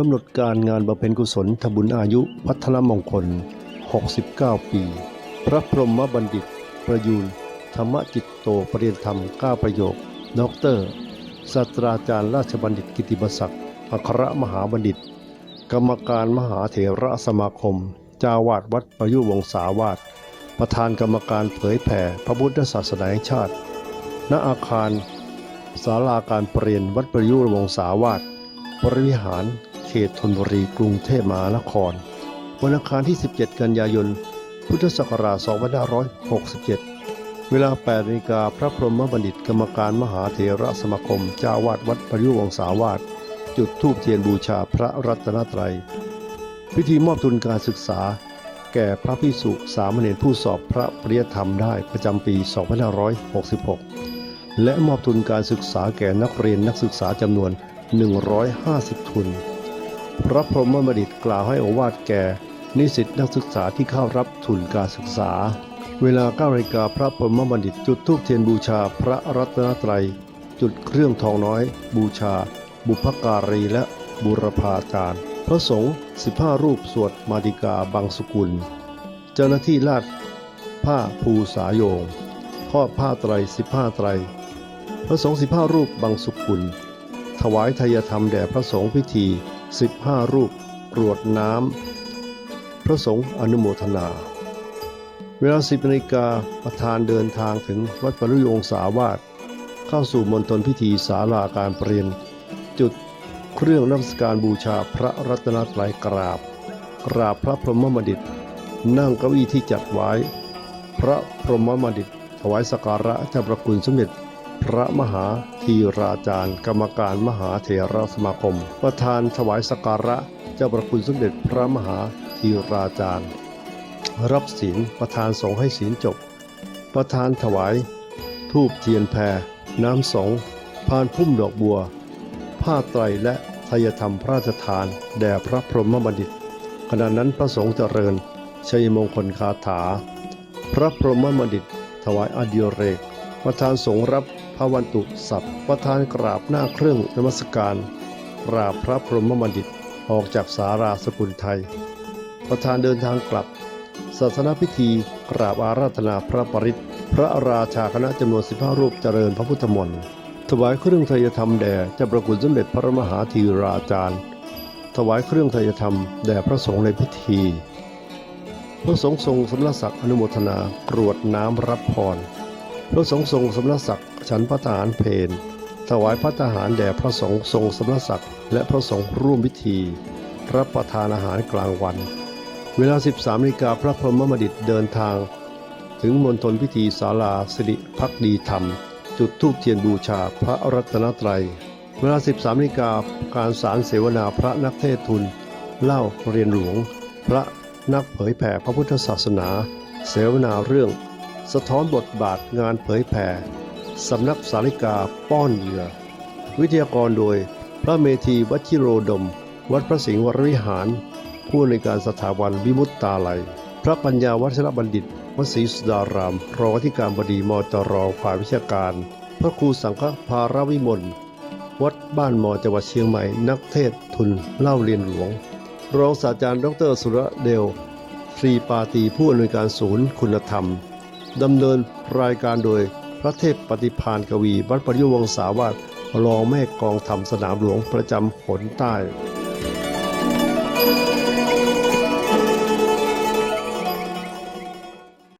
กำหนดการงานบำเพ็ญกุศลทบุญอายุพัฒนมงคล 69 ปี พระพรหมบัณฑิต ประยูนธรรมจิตโตปรเริยนธรรม9ประโยคด็อกเตอร์ศาสตราจารย์ราชบัณฑิตกิติมศักดิ์อัครมหาบัณฑิต กรรมการมหาเถระสมาคม จาวาดวัดประยุวงศาวาสประธานกรรมการเผยแผ่พระพุทธศาสนาแห่งชาติ ณอาคารศาลาการประเรียนวัดประยุรวงศาวาสบริหาร ตธนบุรีกรุงเทพมหานคร วันอังคารที่ 17 กันยายน พุทธศักราช 2567 เวลา8นาฬิกาพระพรหมบัณฑิตกรรมการมหาเถระสมาคมเจ้าวาดวัดประยุวงศาวาสจุดธูปเทียนบูชาพระรัตนตรัย พิธีมอบทุนการศึกษา แก่พระพิสุสามเณรผู้สอบพระปริยธรรมได้ประจำปี 2566 และมอบทุนการศึกษาแก่นักเรียนนักศึกษาจำนวน 150 ทุน พระพรหมบัณฑิตกล่าวให้อวาทแก่ นิสิตนักศึกษาที่เข้ารับทุนการศึกษา เวลา9นาฬิกาพระพรหมบัณฑิตจุดธูปเทียนบูชาพระรัตนตรัย จุดเครื่องทองน้อย บูชา บุพการีและบุรพาจารย์ พระสงฆ์15 รูปสวดมาติกาบางสกุล เจ้าหน้าที่ลาดผ้าภูสายโยงทอดผ้าไตร15ไตรพระสงฆ์15 รูปบางสุกุล ถวายทายธรรมแด่พระสงฆ์พิธี 15 รูปกรวดน้ำ พระสงฆ์อนุโมทนา เวลา 10นาฬิกาประธานเดินทางถึงวัดปริยงสาวาสเข้าสู่มณฑลพิธีศาลาการเปลี่ยนจุดเครื่องนมัสการบูชาพระรัตนตรัยกราบ กราบพระพรหมบัณฑิต นั่งเก้าอี้ที่จัดไว้ พระพรหมบัณฑิตถวายสักการะเจ้าประคุณสมเด็จ พระมหาธีราจารย์ กรรมการมหาเถรสมาคม ประธานถวายสักการะเจ้าประคุณสมเด็จพระมหาธีราจารย์ รับศีลประธานสงฆ์ให้ศีลจบ ประธานถวายทูบเทียนแพรน้ำสงพานพุ่มดอกบัว ผ้าไตรและทายธรรมพระราชทาน แด่พระพรหมบัณฑิต ขณะนั้นพระสงฆ์เจริญ ชัยมงคลคาถา พระพรหมบัณฑิต ถวายอดิเรก ประธานสงฆ์รับ พระวันตุสัพประธานกราบหน้าเครื่องนมัสการ กราบพระพรหมบัณฑิตออกจากสาราสกุลไทย ประธานเดินทางกลับ ศาสนพิธีกราบอาราธนาพระปริตพระราชาคณะจำนวน15รูปเจริญพระพุทธมนต์ถวายเครื่องไทยธรรมแด่เจ้าประคุณสมเด็จพระมหาธีราจารย์ ถวายเครื่องไทยธรรมแด่พระสงฆ์ในพิธี พระสงฆ์ทรงสำนักศักดิ์อนุโมทนากรวดน้ำรับพร พระสงฆ์ทรงสำนักศักดิ์ ฉันพระทหารเพนถวายพระทหารแด่พระสงฆ์ทรงสำนักศักดิ์และพระสงฆ์ร่วมพิธี รับประทานอาหารกลางวัน เวลา 13นาฬิกาพระพรหมบัณฑิตเดินทาง ถึงมณฑลพิธีศาลาสิริพักดีธรรม จุดธูปเทียนบูชาพระรัตนตรัย เวลา 13นาฬิกาการสารเสวนาพระนักเทศน์ทุน เล่าเรียนหลวง พระนักเผยแผ่พระพุทธศาสนา เสวนาเรื่อง สะท้อนบทบาทงานเผยแผ่ สำนักสาริกาป้อนเหยื่อ วิทยากรโดยพระเมธีวัชิโรดม วัดพระสิงห์วรวิหาร ผู้ในวยการสถาบันวิมุตตาลัย พระปัญญาวัชรบัณฑิตวศรีสุดาราม รองอธิการบดีมจรฝ่ายวิชาการ พระครูสังฆภารวิมลวัดบ้านมอจังหวัดเชียงใหม่นักเทศทุนเล่าเรียนหลวง รองศาสตราจารย์ดรสุรเดลฟรีปาตีผู้อำนวยการศูนย์คุณธรรมดำเนินรายการโดย ระเทพปฏิพานกวี วัดปริยวงศาวาสรองแม่กองธรรมสนามหลวงประจำผลใต้